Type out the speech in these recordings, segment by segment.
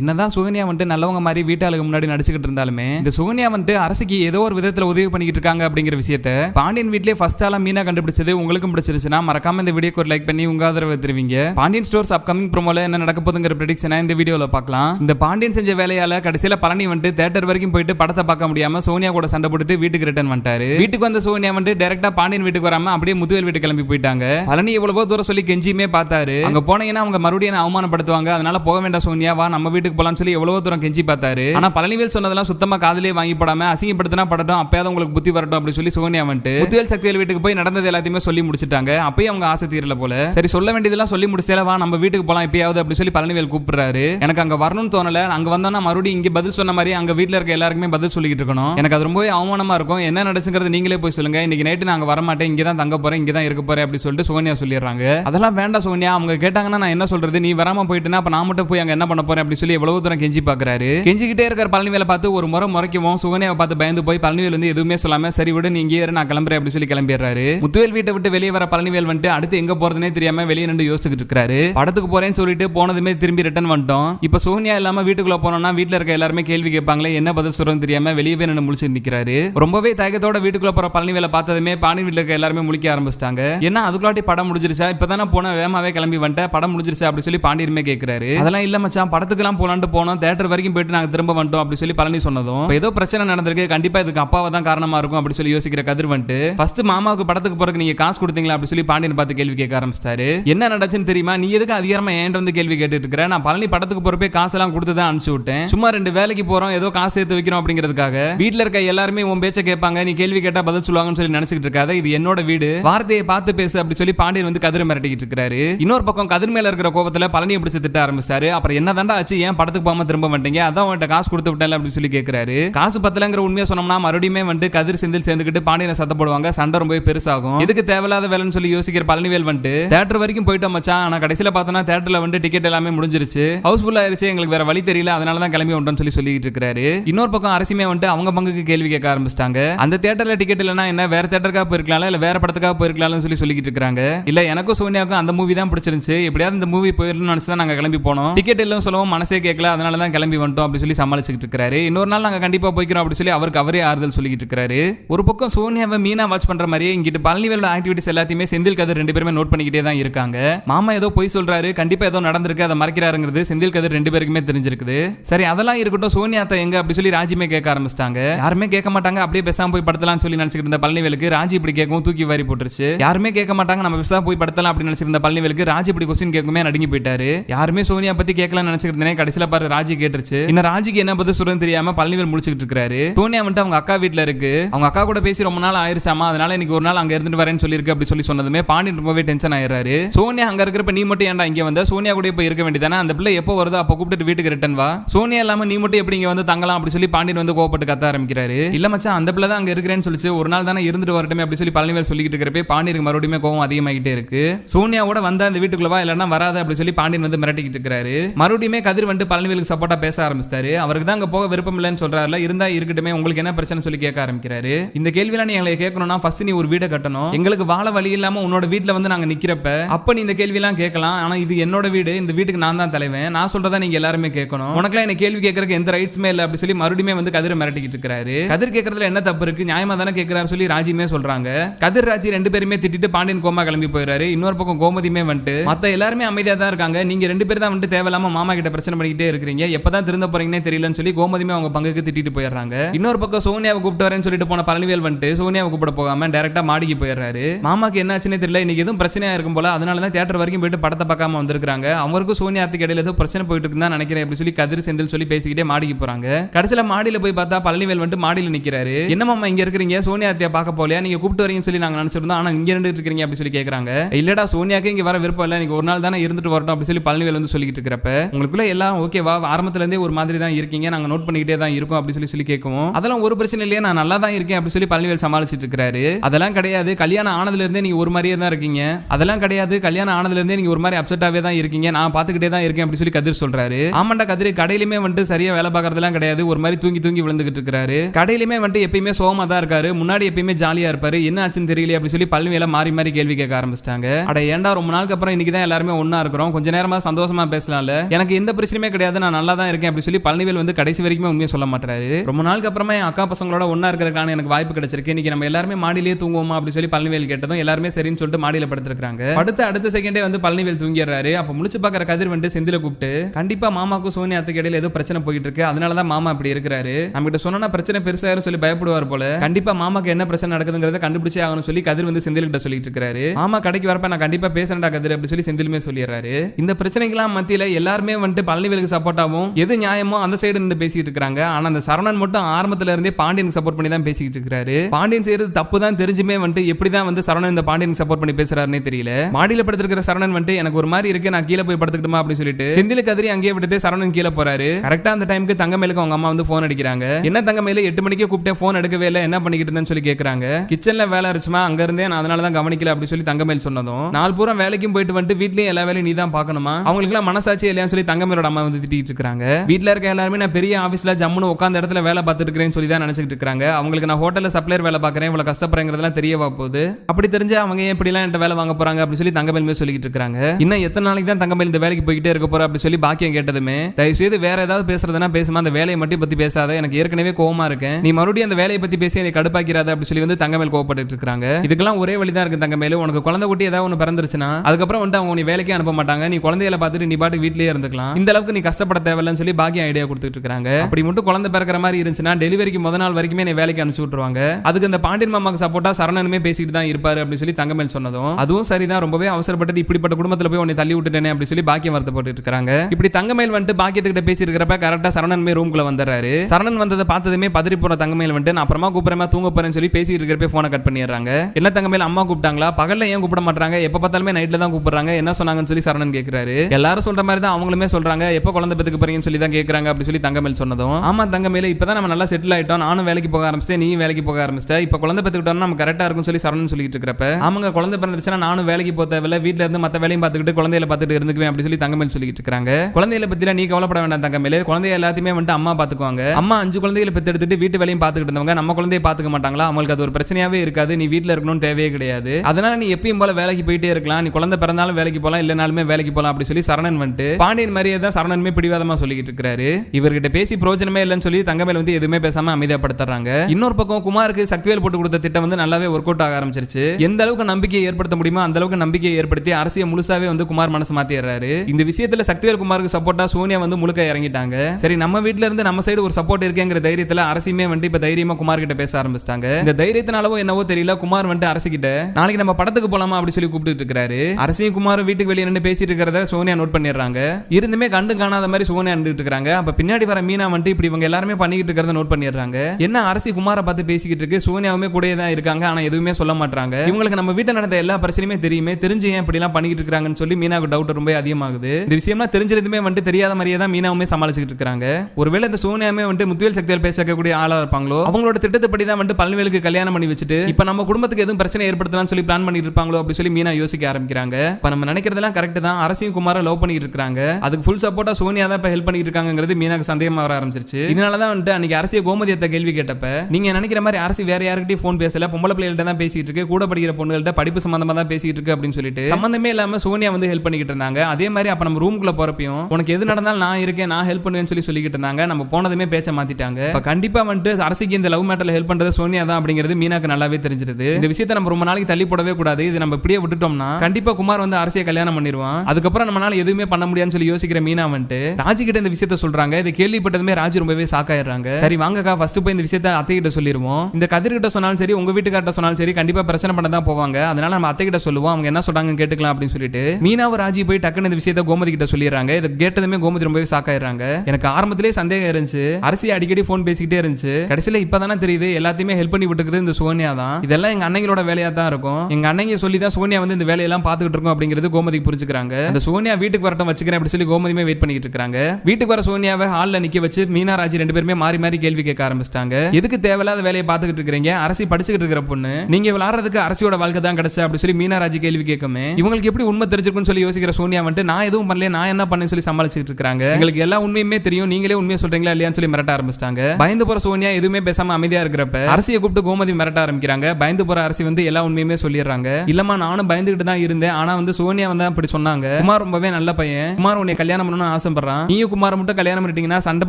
என்னதான் சுகன்யா வந்துட்டு நல்லவங்க மாதிரி வீட்டாளுக்கு முன்னாடி நடிச்சுக்கிட்டு இருந்தாலுமே இந்த சுகன்யா வந்துட்டு அரசுக்கு ஏதோ ஒரு விதத்தில் உதவி பண்ணிக்கிட்டு இருக்காங்க அப்படிங்கிற விஷயத்த பாண்டியன் வீட்லயே ஃபர்ஸ்ட் ஆளா மீனா கண்டுபிடிச்சது உங்களுக்கும் பிடிச்சிருச்சுன்னா மறக்காம இந்த வீடியோக்கு ஒரு லைக் பண்ணி உங்க ஆதரவு தருவீங்க. பாண்டியன் ஸ்டோர்ஸ் அப்கமிங் ப்ரோமோல என்ன நடக்க போதுங்கிற ப்ரெடிக்ஷனை இந்த வீடியோல பார்க்கலாம். இந்த பாண்டியன் செஞ்ச வேலையால கடைசியில பழனி வந்துட்டு தேட்டர் வரைக்கும் போயிட்டு படத்தை பார்க்க முடியாம சோனியா கூட சண்டை போட்டுட்டு வீட்டுக்கு ரிட்டர்ன் வந்துட்டாரு. வீட்டுக்கு வந்த சோனியா வந்துட்டு டேரக்டா பாண்டியன் வீட்டுக்கு வராம அப்படியே முதுவேல் வீட்டு கிளம்பி போயிட்டாங்க. பழனி எவ்வளவோ தூரம் சொல்லி கெஞ்சியுமே பார்த்தாரு. அங்க போனீங்கன்னா அவங்க மறுபடியும் என்ன அவமானப்படுத்துவாங்க? அதனால போக வேண்டாம் சோனியா வா நம்ம வீட்டுக்கு போலாம்னு சொல்லி எவ்வளவு தூரம் கெஞ்சி பார்த்தாரு. ஆனா பழனிவேல் சொன்னதெல்லாம் சுத்தமா காதலே வாங்கி போடாம அசிங்கப்படுத்தினா படட்டும் அப்பயாவது உங்களுக்கு புத்தி வரட்டும் அப்படின்னு சொல்லி சோனியா வந்துட்டு முத்துவேல் சக்திவேல் வீட்டுக்கு போய் நடந்தது எல்லாத்தையுமே சொல்லி முடிச்சிட்டாங்க. அப்பயும் அவங்க ஆசை தீரல போல. சரி சொல்ல வேண்டியதெல்லாம் சொல்லி முடிச்சல வா நம்ம வீட்டுக்கு போலாம் இப்பயாவது அப்படின்னு சொல்லி பழனிவேல் கூப்பிடுறாரு. எனக்கு அங்க வரணும்னு தோணல. அங்க வந்தோம்னா மறுபடியும் இங்க பதில் சொன்ன மாதிரி அங்க வீட்ல இருக்க எல்லாருக்குமே பதில் சொல்லிக்கிட்டு இருக்கணும். எனக்கு அது ரொம்பவே அவமானமா இருக்கும். என்ன நடச்சுங்கிறது நீங்களே போய் சொல்லுங்க. இன்னைக்கு நைட்டு நான் அங்க வர மாட்டேன் தான் தங்க போறேன். இங்க தான் இருக்க போறேன் அப்படின்னு சொல்லிட்டு சோனியா சொல்லிடுறாங்க. அதெல்லாம் வேண்டாம் சோனியா. அவங்க கேட்டாங்கன்னா நான் என்ன சொல்றது? நீ வராம போயிட்டுனா அப்ப நான் மட்டும் போய் அங்க என்ன பண்ண போறேன் அப்படின்னு சொல்லி எவ்வளவு தூரம் கெஞ்சி பாக்குறாரு? கெஞ்சிக்கிட்டே இருக்கிற பழனிவேலை பார்த்து ஒரு முறை முறைக்கவும். சுகன்யாவை பார்த்து பயந்து போய் பழனிவேல் வந்து எதுவுமே சொல்லாம சரி விடு நீங்க இங்கே நான் கிளம்புறேன் அப்படின்னு சொல்லி கிளம்பிடுறாரு. முத்துவேல் வீட்டை விட்டு வெளியே வர பழனிவேல் வந்துட்டு அடுத்து எங்க போறதுனே தெரியாம வெளியே நின்று யோசிச்சுட்டு இருக்காரு. படத்துக்கு போறேன்னு சொல்லிட்டு போனதுமே திரும்பி ரிட்டர்ன் வந்துட்டோம். இப்ப சோனியா இல்லாம வீட்டுக்குள்ள போனோம்னா வீட்டுல இருக்க எல்லாருமே கேள்வி கேட்பாங்களே என்ன பதில் சொல்றதுன்னு தெரியாம வெளியவே நின்று முழிச்சு நிக்கிறாரு. ரொம்பவே தயக்கத்தோட வீட்டுக்குள்ள போற பழனிவேலை பார்த்ததுமே பாணி வீட்டுல இருக்க எல்லாருமே முழிக்க ஆரம்பிச்சிட்டாங்க. என்ன அதுக்குள்ளாட்டி படம் முடிஞ்சிருச்சா? இப்பதானே போன வேகமாவே கிளம்பி வந்துட்டேன் படம் முடிஞ்சிருச்சா? அப்படி சொல்லி பாண்டியருமே கேட்கிறாரு அதெல்லாம் இல்ல மச்சான் போலான்ட்டு போனோம். தேட்டர் வரைக்கும் போயிட்டு நாங்கள் திரும்ப வந்துட்டோம் அப்படி சொல்லி பழனி சொன்னதும். ஏதோ பிரச்சனை நடந்திருக்கு. கண்டிப்பா இதுக்கு அப்பாவை தான் காரணமா இருக்கும் அப்படி சொல்லி யோசிக்கிற கதிர் வந்துட்டு ஃபர்ஸ்ட் மாமாவுக்கு படத்துக்கு போறதுக்கு நீங்க காசு கொடுத்தீங்களா அப்படி சொல்லி பாண்டியன் பார்த்து கேள்வி கேட்க ஆரம்பிச்சிட்டாரு. என்ன நடச்சுன்னு தெரியுமா? நீ எதுக்கு அதிகாரமா ஏன் வந்து கேள்வி கேட்டுட்டு இருக்கிற நான் பழனி படத்துக்கு போறப்பே காசெல்லாம் கொடுத்து தான் அனுப்பிச்சு விட்டேன். சும்மா ரெண்டு வேலைக்கு போறோம். ஏதோ காசு சேர்த்து வைக்கிறோம் அப்படிங்கிறதுக்காக. வீட்ல இருக்க எல்லாருமே உன் பேச்ச கேட்பாங்க. நீ கேள்வி கேட்டா பதில் சொல்லுவாங்கன்னு சொல்லி நினைச்சிட்டு இருக்காத. இது என்னோட வீடு. வார்த்தையை பார்த்து பேசு அப்படி சொல்லி பாண்டியன் வந்து கதிர் மிரட்டிக்கிட்டு இருக்காரு. இன்னொரு பக்கம் கதிர் மேல இருக்கிற கோபத்துல பழனியை பிடிச்சு திட்ட ஆரம்பிச்சாரு அப்புறம் என்ன தாண்டா ஆச்சு? ஏன் படத்துக்கு போகாம திரும்ப மாட்டீங்க அதான் உங்கள்கிட்ட காசு கொடுத்து விட்டேன் அப்படின்னு சொல்லி கேட்கிறாரு காசு பத்தலங்கிற உண்மையை சொன்னோம்னா மறுபடியுமே வந்து கதிர் செந்தில் சேர்ந்துக்கிட்டு பாண்டியனை சத்தப்படுவாங்க சண்டை ரொம்ப பெருசாகும். இதுக்கு தேவையில்லாத வேலைன்னு சொல்லி யோசிக்கிற பழனிவேல் வந்துட்டு தேட்டர் வரைக்கும் போயிட்டோம் மச்சான். ஆனா கடைசியில பார்த்தோம்னா தேட்டர்ல வந்து டிக்கெட் எல்லாமே முடிஞ்சிருச்சு. ஹவுஸ்ஃபுல் ஆயிருச்சு. எங்களுக்கு வேற வழி தெரியல. அதனால தான் கிளம்பி வந்தோம்னு சொல்லி சொல்லிட்டு இருக்காரு. இன்னொரு பக்கம் அரசியமே வந்துட்டு அவங்க பங்குக்கு கேள்வி கேட்க ஆரம்பிச்சிட்டாங்க. அந்த தேட்டர்ல டிக்கெட் இல்லைன்னா என்ன? வேற தேட்டருக்காக போயிருக்கலாம் இல்ல வேற படத்துக்காக போயிருக்கலாம்னு சொல்லி சொல்லிட்டு இருக்காங்க. இல்ல எனக்கும் சோனியாவுக்கும் அந்த மூவி தான் பிடிச்சிருந்துச்சு. எப்படியாவது இந்த மூவி போயிடணும்னு நினைச்சு தான் நாங்க கிளம்பி போனோம். டிக்கெட் எல்லாம் சொல்லவும் மனசே கேட்கல அதனால தான் கிளம்பி வந்துட்டோம் அப்படி சொல்லி சமாளிச்சுட்டு இருக்காரு இன்னொரு நாள் நாங்கள் கண்டிப்பா போய்க்கிறோம் அப்படி சொல்லி அவருக்கு அவரே ஆறுதல் சொல்லிட்டு இருக்காரு ஒரு பக்கம் சோனியாவை மீனா வாட்ச் பண்ற மாதிரியே இங்கிட்டு பழனிவேலோட ஆக்டிவிட்டிஸ் எல்லாத்தையுமே செந்தில் கதிர் ரெண்டு பேருமே நோட் பண்ணிக்கிட்டே தான் இருக்காங்க. மாமா ஏதோ போய் சொல்றாரு கண்டிப்பா ஏதோ நடந்திருக்கு அதை மறைக்கிறாருங்கிறது செந்தில் கதிர் ரெண்டு பேருக்குமே தெரிஞ்சிருக்குது. சரி அதெல்லாம் இருக்கட்டும் சோனியா அத்தை எங்க அப்படி சொல்லி ராஜிமே கேட்க ஆரம்பிச்சிட்டாங்க. யாருமே கேட்க மாட்டாங்க அப்படியே பேசாம போய் படுத்தலாம்னு சொல்லி நினைச்சிட்டு இருந்த பழனிவேலுக்கு ராஜி இப்படி கேட்கவும் தூக்கி வாரி போட்டுருச்சு. யாருமே கேட்க மாட்டாங்க நம்ம பேசாம போய் படுத்தலாம் அப்படின்னு நினைச்சிருந்த பழனிவேலுக்கு ராஜி இப்படி கொஸ்டின் கேட்குமே நடுங்கி போயிட்டாரு. யாருமே சோனியா பத்தி கேட்கலாம்னு நினைச்சிருந்தேன் கடைசியில பாரு ராஜி கேட்டுருச்சு. இன்னும் ராஜிக்கு என்ன பதில் சொல்றது தெரியாம பழனிவேல் முடிச்சுட்டு இருக்காரு சோனியா வந்துட்டு அவங்க அக்கா வீட்ல இருக்கு. அவங்க அக்கா கூட பேசி ரொம்ப நாள் ஆயிருச்சாமா அதனால இன்னைக்கு ஒரு நாள் அங்க இருந்துட்டு வரேன்னு சொல்லியிருக்கு அப்படி சொல்லி சொன்னதுமே பாண்டியன் ரொம்பவே டென்ஷன் ஆயிடுறாரு. சோனியா அங்க இருக்கிறப்ப நீ மட்டும் ஏன்டா இங்க வந்த? சோனியா கூட இப்போ இருக்க வேண்டியதானே அந்த பிள்ளை எப்போ வருதோ அப்போ கூப்பிட்டு வீட்டுக்கு ரிட்டன் வா. சோனியா இல்லாம நீ மட்டும் எப்படி இங்க வந்து தங்கலாம் அப்படி சொல்லி பாண்டியன் வந்து கோவப்பட்டு கத்த ஆரம்பிக்கிறாரு. இல்ல மச்சான் அந்த பிள்ளை தான் அங்க இருக்கிறேன்னு சொல்லிச்சு. ஒரு நாள் தானே இருந்துட்டு வரட்டுமே அப்படி சொல்லி பழனிவேல் சொல்லிக்கிட்டு இருக்கிறப்ப பாண்டியனுக்கு மறுபடியும் கோவம் அதிகமாகிட்டே இருக்கு. சோனியாவோட வந்த அந்த வீட்டுக்குள்ள வா இல்லைன்னா வராத அப்படி சொல்லி பாண்டியன் வந்து மிரட்டிக்கிட்டு இருக்காரு மறுபடியுமே கதிர் வந்துட்டு பழனிவேலுக்கு சப்போர்ட்டா பேச ஆரம்பிச்சிட்டாரு. அவருக்கு தான் அங்க போக விருப்பம் இல்லைன்னு சொல்றாருல. இருந்தா இருக்கட்டுமே உங்களுக்கு என்ன பிரச்சனை சொல்லி கேட்க ஆரம்பிக்கிறாரு. இந்த கேள்விலாம் நீ எங்களை கேட்கணும்னா ஃபர்ஸ்ட் நீ ஒரு வீடை கட்டணும். எங்களுக்கு வாழ வழி இல்லாம உன்னோட வீட்டில் வந்து நாங்க நிக்கிறப்ப அப்ப நீ இந்த கேள்வியெல்லாம் கேட்கலாம். ஆனா இது என்னோட வீடு இந்த வீட்டுக்கு நான் தான் தலைவன். நான் சொல்றதா நீங்க எல்லாருமே கேட்கணும். உனக்குலாம் என்ன கேள்வி கேட்கறதுக்கு எந்த ரைட்ஸுமே இல்ல அப்படி சொல்லி மறுபடியும் வந்து கதிர் மிரட்டிக்கிட்டு இருக்காரு கதிர் கேட்கறதுல என்ன தப்பு இருக்கு? நியாயமா தானே கேட்கிறாரு சொல்லி ராஜியுமே சொல்றாங்க. கதிர் ராஜி ரெண்டு பேருமே திட்டிட்டு பாண்டியன் கோமா கிளம்பி போயிடுறாரு. இன்னொரு பக்கம் கோமதியுமே வந்துட்டு மத்த எல்லாருமே அமைதியா தான் இருக்காங்க. நீங்க ரெண்டு பேர் தான் வந்துட்டு தேவையில்லாம மாமா கிட்ட பிரச்சனை பண்ணிக்கிட்டே இருக்கிறீங்க. எப்பதான் திருந்த போறீங்கன்னே தெரியலன்னு சொல்லி கோமதியுமே அவங்க பங்குக்கு திட்டிட்டு போயிடுறாங்க. இன்னொரு பக்கம் சோனியாவை கூப்பிட்டு வரேன்னு சொல்லிட்டு போன பழனிவேல் வந்துட்டு சோனியாவை கூப்பிட போகாம டேரக்டா மாடிக்கு போயிடுறாரு. மாமாக்கு என்ன ஆச்சுன்னே தெரியல. இன்னைக்கு எதுவும் பிரச்சனையா இருக்கும் போல. அதனால தான் தேட்டர் வரைக்கும் போயிட்டு படத்தை பார்க்காம வந்திருக்காங்க அவருக்கும் சோனியாத்துக்கு இடையில ஏதோ பிரச்சனை போயிட்டு இருக்குன்னு தான் நினைக்கிறேன். அப்படி சொல்லி கதிர் செந்தில் சொல்லி பேசிக்கிட்டே மாடிக்கு போறாங்க. கடைசியில மாடியில போய் பார்த்தா பழனிவேல் வந்துட்டு மாடியில நிக்கிறாரு. என்ன மாமா இங்க இருக்கிறீங்க? சோனியா அத்தியா பார்க்க போலையா நீங்க கூப்பிட்டு வரீங்கன்னு சொல்லி நாங்க நினைச்சிருந்தோம். ஆனா இங்க இருந்து இருக்கீங்க அப்படி சொல்லி கேக்குறாங்க. இல்லடா சோனியாக்கு இங்க வர விருப்பம் இல்ல. நீங்க ஒரு நாள் தானே இருந்துட்டு வரட்டும் அப்படி சொல்லி பழனிவேல் வந்து சொல்லிட்டு இருக்கிறப்ப உங்களுக்குள்ள எல்லாம் ஓகேவா ஆரம்பத்துலேருந்தே ஒரு மாதிரி தான் இருக்கீங்க. நாங்க நோட் பண்ணிக்கிட்டே தான் இருக்கோம் அப்படின்னு சொல்லி சொல்லி கேட்கவும். அதெல்லாம் ஒரு பிரச்சனை இல்லையே நான் நல்லா தான் இருக்கேன் அப்படின்னு சொல்லி பழனிவேல் சமாளிச்சிட்டு இருக்காரு அதெல்லாம் கிடையாது. கல்யாணம் ஆனதுல இருந்தே நீங்க ஒரு மாதிரியே தான் இருக்கீங்க. அதெல்லாம் கிடையாது. கல்யாணம் ஆனதுல இருந்தே ஒரு மாதிரி அப்செட்டாவே தான் இருக்கீங்க. நான் பார்த்துக்கிட்டே தான் இருக்கேன் அப்படின்னு சொல்லி கதிர் சொல்றாரு. ஆமாண்டா கதிர் கடையிலுமே வந்துட்டு சரியாக வேலை பார்க்கறதுலாம் கிடையாது. ஒரு மாதிரி தூங்கி தூங்கி விழுந்துகிட்டு இருக்காரு கடையிலுமே வந்துட்டு எப்பயுமே சோமா தான் இருக்காரு. முன்னாடி எப்பயுமே ஜாலியா இருப்பாரு. என்ன ஆச்சுன்னு தெரியல அப்படின்னு சொல்லி பழனிவேல மாறி மாறி கேள்வி கேட்க ஆரம்பிச்சிட்டாங்க. அட ஏன்டா ரொம்ப நாளுக்கு அப்புறம் இன்னைக்கு தான் எல்லாருமே ஒன்றா இருக்கிறோம். கொஞ்ச நேரமா சந்தோஷமா பேசலாம்ல. எனக்கு எந்த பிரச்சனையுமே ஒன்றுமே கிடையாது. நான் நல்லா தான் இருக்கேன் அப்படி சொல்லி பழனிவேல் வந்து கடைசி வரைக்குமே உண்மையை சொல்ல மாட்டாரு ரொம்ப நாளுக்கு அப்புறமா என் அக்கா பசங்களோட ஒன்றா இருக்கிறதுக்கான எனக்கு வாய்ப்பு கிடைச்சிருக்கு. இன்னைக்கு நம்ம எல்லாருமே மாடியிலேயே தூங்குவோமா அப்படின்னு சொல்லி பழனிவேல் கேட்டதும் எல்லாருமே சரின்னு சொல்லிட்டு மாடியில் படுத்திருக்காங்க அடுத்த அடுத்த செகண்டே வந்து பழனிவேல் தூங்கிடுறாரு. அப்போ முடிச்சு பார்க்குற கதிர் வந்து செந்தில கூப்பிட்டு கண்டிப்பாக மாமாக்கும் சோனியாத்துக்கு இடையில ஏதோ பிரச்சனை போயிட்டு இருக்கு. அதனால தான் மாமா இப்படி இருக்கிறாரு. நம்ம கிட்ட சொன்னா பிரச்சனை பெருசாயிரும் சொல்லி பயப்படுவார் போல. கண்டிப்பா மாமாக்கு என்ன பிரச்சனை நடக்குதுங்கிறத கண்டுபிடிச்சே ஆகணும் சொல்லி கதிர் வந்து செந்தில் கிட்ட சொல்லிட்டு இருக்காரு. மாமா கடைக்கு வரப்ப நான் கண்டிப்பா பேசுறேன்டா கதிர் அப்படி சொல்லி செந்திலுமே சொல்லிடுறாரு. இந்த பிரச்சனைகளாம் மத்தியில எல்லாருமே வந்துட்டு பழனி பழனிவேலுக்கு சப்போர்ட்டாவும் எது நியாயமோ அந்த சைடு நின்று பேசிட்டு இருக்காங்க ஆனா அந்த சரவணன் மட்டும் ஆரம்பத்துல இருந்தே பாண்டியனுக்கு சப்போர்ட் பண்ணி தான் பேசிக்கிட்டு இருக்காரு பாண்டியன் செய்யறது தப்பு தான் தெரிஞ்சுமே வந்துட்டு எப்படி தான் வந்து சரவணன் இந்த பாண்டியனுக்கு சப்போர்ட் பண்ணி பேசுறாருன்னே தெரியல. மாடியில படுத்திருக்கிற சரவணன் வந்துட்டு எனக்கு ஒரு மாதிரி இருக்கு நான் கீழே போய் படுத்துக்கிட்டுமா? அப்படின்னு சொல்லிட்டு செந்தில கதிரி அங்கேயே விட்டுட்டு சரவணன் கீழே போறாரு. கரெக்டா அந்த டைமுக்கு தங்கமேலுக்கு அவங்க அம்மா வந்து போன் அடிக்கிறாங்க. என்ன தங்கமேல எட்டு மணிக்கே கூப்பிட்டேன் போன் எடுக்கவே இல்லை. என்ன பண்ணிக்கிட்டு இருந்தேன்னு சொல்லி கேக்குறாங்க. கிச்சன்ல வேலை இருந்துச்சுமா அங்க இருந்தே நான் அதனால தான் கவனிக்கல. அப்படின்னு சொல்லி தங்கமேல் சொன்னதும் நாலு பூரா வேலைக்கும் போயிட்டு வந்துட்டு வீட்லயும் எல்லா வேலையும் நீ தான் பார்க்கணுமா? அவங்களுக்கு எல்லாம் மனசாட்சி இல்லையான்னு சொல்லி தங்கமேலோட அம்மா வந்து திட்டிட்டு இருக்காங்க வீட்ல இருக்க எல்லாருமே நான் பெரிய ஆபீஸ்ல ஜம்முன்னு உட்காந்த இடத்துல வேலை பார்த்துட்டு இருக்கிறேன்னு சொல்லி தான் நினைச்சிட்டு இருக்காங்க. அவங்களுக்கு நான் ஹோட்டல்ல சப்ளையர் வேலை பார்க்கறேன் இவ்வளவு கஷ்டப்படுறேங்கிறதெல்லாம் தெரியவா போகுது? அப்படி தெரிஞ்சு அவங்க ஏன் இப்படி எல்லாம் என்கிட்ட வேலை வாங்க போறாங்க அப்படின்னு சொல்லி தங்கமேல் மேல் சொல்லிட்டு இருக்காங்க. இன்னும் எத்தனை நாளைக்கு தான் தங்கமேல் இந்த வேலைக்கு போய்கிட்டே இருக்க போற அப்படி சொல்லி பாக்கியம் கேட்டதுமே தயவு செய்து வேற ஏதாவது பேசுறதுனா பேசுமா அந்த வேலையை மட்டும் பத்தி பேசாத எனக்கு ஏற்கனவே கோவமா இருக்கேன். நீ மறுபடியும் அந்த வேலையை பத்தி பேசி என்னை கடுப்பாக்கிறாத அப்படி சொல்லி வந்து தங்கமேல் கோவப்பட்டு இருக்காங்க. இதுக்கெல்லாம் ஒரே வழி தான் இருக்கு தங்கமேல் உனக்கு குழந்தை குட்டி ஏதாவது ஒன்று பிறந்துருச்சுன்னா அதுக்கப்புறம் வந்துட்டு அவங்க நீ வேலைக்கே அனுப்ப மாட்டாங்க. நீ குழந்தைகளை பார்த்துட்டு நீ பாட்டுக்கு வீட்லயே இருந்துக்கலாம். இந்த அளவுக்கு நீ கஷ்டப்பட தேவையில்லைன்னு சொல்லி பாக்கியம் ஐடியா கொடுத்துட்டு இருக்காங்க அப்படி மட்டும் குழந்தை பிறக்கிற மாதிரி இருந்துச்சுன்னா டெலிவரிக்கு முத நாள் வரைக்குமே நீ வேலைக்கு அனுப்பிச்சு விட்டுருவாங்க. அதுக்கு இந்த பாண்டியன் மாமாக்கு சப்போர்ட்டா சரணனுமே பேசிட்டு தான் இருப்பாரு அப்படின்னு சொல்லி தங்கமேல் சொன்னதும் அதுவும் சரிதான் ரொம்பவே அவசரப்பட்டு இப்படிப்பட்ட குடும்பத்துல போய் உன்னை தள்ளி விட்டுட்டேனே அப்படி சொல்லி பாக்கியம் வருத்தப்பட்டு இருக்காங்க இப்படி தங்கமேல் வந்துட்டு பாக்கியத்துக்கிட்ட பேசி இருக்கிறப்ப கரெக்டா சரணன்மே ரூம்குள்ள வந்துடுறாரு. சரணன் வந்ததை பார்த்ததுமே பதறி போற தங்கமேல் வந்துட்டு நான் அப்புறமா கூப்பிடமா தூங்க போறேன்னு சொல்லி பேசிட்டு இருக்கிறப்ப போனை கட் பண்ணிடுறாங்க. என்ன தங்கமேல் அம்மா கூப்பிட்டாங்களா? பகல்ல ஏன் கூப்பிட மாட்டாங்க எப்ப பார்த்தாலுமே நைட்ல தான் கூப்பிடுறாங்க. என்ன சொன்னாங்கன்னு சொல்லி சரணன் கேட்கிறாரு எல்லாரும் சொல்ற மாதிரி தான் அவங்களுமே சொல்றாங்க. எப்போ குழந்தை பத்துக்கு போறீங்கன்னு சொல்லி தான் கேட்குறாங்க அப்படி சொல்லி தங்கமேல் சொன்னதும். ஆமா தங்கமேல இப்பதான் நம்ம நல்லா செட்டில் ஆயிட்டோம். நானும் வேலைக்கு போக ஆரம்பிச்சிட்டேன் நீயும் வேலைக்கு போக ஆரம்பிச்சிட்ட. இப்ப குழந்தை பெத்துக்கிட்டோம்னா நம்ம கரெக்டா இருக்கும்னு சொல்லி சரணன் சொல்லிட்டு இருக்கிறப்ப அவங்க குழந்தை பிறந்துச்சுன்னா நானும் வேலைக்கு போக தேவையில்ல. வீட்ல இருந்து மத்த வேலையும் பார்த்துக்கிட்டு குழந்தையில பார்த்துட்டு இருந்துக்குவேன் அப்படி சொல்லி தங்கமேல் சொல்லிட்டு இருக்காங்க குழந்தையில பத்தில நீ கவலைப்பட வேண்டாம் தங்கமேல. குழந்தைய எல்லாத்தையுமே வந்துட்டு அம்மா பாத்துக்குவாங்க அம்மா அஞ்சு குழந்தைகளை பத்து எடுத்துட்டு வீட்டு வேலையும் பார்த்துக்கிட்டு இருந்தவங்க நம்ம குழந்தைய பாத்துக்க மாட்டாங்களா? அவங்களுக்கு அது ஒரு பிரச்சனையாவே இருக்காது. நீ வீட்டில் இருக்கணும்னு தேவையே கிடையாது. அதனால நீ எப்பயும் போல வேலைக்கு போயிட்டே இருக்கலாம். நீ குழந்தை பிறந்தாலும் வேலைக்கு போகலாம் இல்லனாலுமே வேலைக்கு போகலாம் அப்படி சொல்லி சரணன் வந்துட்டு பாண்டியன் மாதிரியே தான் சரணனுமே பிடிவாதமா சொல்லிக்கிட்டு இருக்காரு இவர்கிட்ட பேசி பிரோஜனமே இல்லைன்னு சொல்லி தங்கமேல வந்து எதுவுமே பேசாம அமைதியப்படுத்துறாங்க. இன்னொரு பக்கம் குமாருக்கு சக்திவேல் போட்டு கொடுத்த திட்டம் வந்து நல்லாவே ஒர்க் அவுட் ஆக ஆரம்பிச்சிருச்சு. எந்த அளவுக்கு நம்பிக்கையை ஏற்படுத்த முடியுமோ அந்த அளவுக்கு நம்பிக்கையை ஏற்படுத்தி அரசியல் முழுசாவே வந்து குமார் மனசு மாத்திடுறாரு. இந்த விஷயத்துல சக்திவேல் குமாருக்கு சப்போர்ட்டா சோனியா வந்து முழுக்க இறங்கிட்டாங்க. சரி நம்ம வீட்டுல இருந்து நம்ம சைடு ஒரு சப்போர்ட் இருக்கேங்கிற தைரியத்துல அரசியுமே வந்து இப்ப தைரியமா குமார் கிட்ட பேச ஆரம்பிச்சிட்டாங்க. இந்த தைரியத்தினாலவோ என்னவோ தெரியல குமார் வந்துட்டு அரசு கிட்ட நாளைக்கு நம்ம படத்துக்கு போலாமா? அப்படி சொல்லி கூப்பிட்டு இருக்காரு அரசியும் குமாரும் வீட்டுக்கு வெளியே நின்று பேசிட்டு இருக்கிறத சோனியா நோட் பண்ணிடுறாங்க. இருந்துமே கண்டு காணாத மாதிரி சோனியா நின்றுட்டு இருக்காங்க. அப்ப பின்னாடி வர மீனா வந்துட்டு இப்படி இவங்க எல்லாருமே பண்ணிக்கிட்டு இருக்கிறத நோட் பண்ணிடுறாங்க. என்ன அரசி குமாரை பார்த்து பேசிக்கிட்டு இருக்கு? சோனியாவுமே கூட தான் இருக்காங்க. ஆனா எதுவுமே சொல்ல மாட்டாங்க இவங்களுக்கு நம்ம வீட்டில் நடந்த எல்லா பிரச்சனையுமே தெரியுமே. தெரிஞ்சு ஏன் இப்படி எல்லாம் பண்ணிக்கிட்டு இருக்காங்கன்னு சொல்லி மீனாவுக்கு டவுட் ரொம்ப அதிகமாகுது. இந்த விஷயம்லாம் தெரிஞ்சிருந்துமே வந்துட்டு தெரியாத மாதிரியே தான் மீனாவுமே சமாளிச்சுட்டு இருக்காங்க. ஒருவேளை இந்த சோனியாமே வந்துட்டு முத்துவேல் சக்தியால் பேசக்கூடிய ஆளா இருப்பாங்களோ? அவங்களோட திட்டத்தைப்படி தான் வந்துட்டு பழனிவேலுக்கு கல்யாணம் பண்ணி வச்சுட்டு இப்ப நம்ம குடும்பத்துக்கு எதுவும் பிரச்சனை ஏற்படுத்தலாம்னு சொல்லி பிளான் பண்ணிட்டு இருப்பாங்களோ அப்படி சொல்லி மீனா யோசிக்க ஆரம்பிக்கிறாங்க. இப்ப நம்ம நினைக்கிறதெல்லாம் கரெக்ட் தான். அரசியும் குமார லவ் பண்ணிட்டு இருக்காங்க. அதுக்கு ஃபுல் சப்போர்ட்டா சோனியா தான் இப்போ ஹெல்ப் பண்ணிட்டு இருக்காங்கிறது மீனாக்கு சந்தேகமா வர ஆரம்பிச்சிருச்சு. இதனால தான் வந்துட்டு அன்னைக்கு அரசிய கோமதியத்தை கேள்வி கேட்டப்ப நீங்க நினைக்கிற மாதிரி அரசு வேற யாருக்கிட்டையும் ஃபோன் பேசல பொம்பளை பிள்ளைகள்ட்ட தான் பேசிட்டு இருக்கு கூட படிக்கிற பொண்ணுகள்ட்ட படிப்பு சம்பந்தமா தான் பேசிட்டு இருக்கு அப்படின்னு சொல்லிட்டு சம்பந்தமே இல்லாம சோனியா வந்து ஹெல்ப் பண்ணிக்கிட்டு இருந்தாங்க. அதே மாதிரி அப்ப நம்ம ரூம்குள்ள போறப்பையும் உனக்கு எது நடந்தாலும் நான் இருக்கேன் நான் ஹெல்ப் பண்ணுவேன்னு சொல்லி சொல்லிக்கிட்டு இருந்தாங்க. நம்ம போனதுமே பேச்ச மாத்திட்டாங்க. இப்ப கண்டிப்பா வந்துட்டு அரசுக்கு இந்த லவ் மேட்டர்ல ஹெல்ப் பண்றது சோனியா தான் அப்படிங்கிறது மீனாக்கு நல்லாவே தெரிஞ்சிருது. இந்த விஷயத்தை நம்ம ரொம்ப நாளைக்கு தள்ளி போடவே கூடாது. இது நம்ம இப்படியே விட்டுட்டோம்னா கண்டிப்பா குமார் வந்து அரசியை கல்யாணம் பண்ணிடுவான். அதுக்கப்புறம் நம்மளால எதுவுமே பண்ண முடியாதுன்னு சொல்லி யோசிக்கிற மீனா வந்துட்டு ராஜி கிட்ட இந்த விஷயத்த சொல்றாங்க. இதை கேள்விப்பட்டதுமே ராஜி ரொம்பவே சாக்காயிடுறாங்க சரி வாங்கக்கா ஃபர்ஸ்ட் போய் இந்த விஷயத்த அத்தை கிட்ட சொல்லிடுவோம் இந்த கதிர் கிட்ட சொன்னாலும் சரி உங்க வீட்டுக்கார்ட்ட சொன்னாலும் சரி கண்டிப்பா பிரச்சனை பண்ண தான் போவாங்க. அதனால நம்ம அத்தை கிட்ட சொல்லுவோம். அவங்க என்ன சொல்றாங்க கேட்டுக்கலாம் அப்படின்னு சொல்லிட்டு. மீனாவும் ராஜி போய் டக்குன்னு இந்த விஷயத்த கோமதி கிட்ட சொல்லிடுறாங்க. இதை கேட்டதுமே கோமதி ரொம்பவே சாக்காயிடுறாங்க எனக்கு ஆரம்பத்திலே சந்தேகம் இருந்துச்சு. அரசி அடிக்கடி போன் பேசிக்கிட்டே இருந்துச்சு. கடைசியில இப்பதானே தெரியுது எல்லாத்தையுமே ஹெல்ப் பண்ணி விட்டுக்கிறது இந்த சோனியா தான். இதெல்லாம் எங்க அன்னைங்களோட வேலையா தான் இருக்கும். எங்க அன்னைங்க சொல்லி தான் சோனியா வந்து இந்த வேலையெல்லாம் பாத்துக்கிட்டு இருக்கோம் அப்படிங்கிறது கோமதி புரிஞ்சுக்கிறாங்க. அந்த சோனியா வீட்டுக்கு வரட்டும் வச்சுக்கிறேன் அப்படி சொல்லி கோமதியுமே வெயிட் பண்ணிட்டு இருக்காங்க. வீட்டுக்கு வர சோனியாவை ஹால்ல நிக்க வச்சு மீனா ராஜி ரெண்டு பேருமே மாறி மாறி கேள்வி கேட்க ஆரம்பிச்சிட்டாங்க. எதுக்கு தேவையில்லாத வேலையை பார்த்துக்கிட்டு இருக்கீங்க அரசி படிச்சுக்கிட்டு இருக்கிற பொண்ணு. நீங்க விளாடுறதுக்கு அரசியோட வாழ்க்கை தான் கிடைச்சா அப்படி சொல்லி மீனா ராஜி கேள்வி கேட்கமே. இவங்களுக்கு எப்படி உண்மை தெரிஞ்சிருக்குன்னு சொல்லி யோசிக்கிற சோனியா வந்துட்டு நான் எதுவும் பண்ணல நான் என்ன பண்ணு சொல்லி சமாளிச்சுட்டு இருக்காங்க எங்களுக்கு எல்லா உண்மையுமே தெரியும். நீங்களே உண்மையை சொல்றீங்களா இல்லையான்னு சொல்லி மிரட்ட ஆரம்பிச்சிட்டாங்க. பயந்து போற சோனியா எதுவுமே பேசாம அமைதியா இருக்கிறப்ப அரசியை கூப்பிட்டு கோமதி மிரட்ட ஆரம்பிக்கிறாங்க. பயந்து போற அரசி வந்து எல்லா உண்மையுமே சொல்லிடுறாங்க. இல்லமா நானும் பயந்துகிட்டு தான் இருந்தேன். ஆனா வந்து சோனியா வந்து அப்படி சொன்னாங்க. குமார் ரொம்பவே நல்ல பையன். குமார் உன்னை கல்யாணம் பண்ணணும் பண்ணணும்னு ஆசைப்படுறான். நீயும் குமார மட்டும் கல்யாணம் பண்ணிட்டீங்கன்னா சண்டை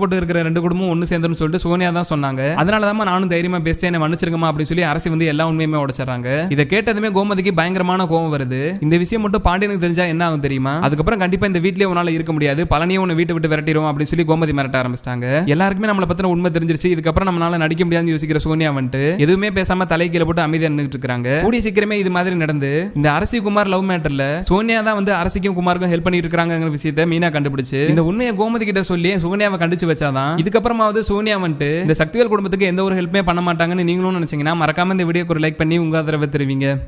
போட்டு இருக்கிற ரெண்டு குடும்பம் ஒன்று சேர்ந்துன்னு சொல்லிட்டு சோனியா தான் சொன்னாங்க. அதனால தான் நானும் தைரியமா பேசிட்டேன் என்ன மன்னிச்சிருக்கமா அப்படின்னு சொல்லி அரசி வந்து எல்லா உண்மையுமே உடைச்சிடறாங்க. இதை கேட்டதுமே கோமதிக்கு பயங்கரமான கோவம் வருது. இந்த விஷயம் மட்டும் பாண்டியனுக்கு தெரிஞ்சா என்ன ஆகும் தெரியுமா? அதுக்கப்புறம் கண்டிப்பா இந்த வீட்லயே உன்னால இருக்க முடியாது. பழனியும் உன்னை வீட்டை விட்டு விரட்டிடும் அப்படின்னு சொல்லி கோமதி மிரட்ட ஆரம்பிச்சிட்டாங்க. எல்லாருக்குமே நம்மளை பத்தின உண்மை தெரிஞ்சிருச்சு. இதுக்கப்புறம் நம்மளால நடிக்க முடியாதுன்னு யோசிக்கிற சோனியா வந்துட்டு எதுவுமே பேசாம தலை கீழே போட்டு அமைதியா நின்னுட்டு இருக்காங்க கூடிய சீக்கிரமே இது மாதிரி நடந்து இந்த அரசி குமார் லவ் மேட்டர்ல சோனியா தான் வந்து அரசிக்கும் குமாருக்கும் ஹெல்ப் பண்ணிட்டு இருக்காங்கிற விஷயத்தை மீனா கண்டுபிடிச்சு இந்த உண்மையை கோமதி கிட்ட சொல்லி சோனியாவை கண்டிச்சு வச்சாதான் இதுக்கப்புறமாவது சோனியா வந்துட்டு இந்த சக்திவேல் குடும்பத்துக்கு எந்த ஒரு ஹெல்ப்புமே பண்ண மாட்டாங்கன்னு நீங்களும் நினைச்சீங்கன்னா மறக்காம இந்த வீடியோக்கு ஒரு லைக் பண்ணி உங்க ஆதரவை தெரிவிங்க.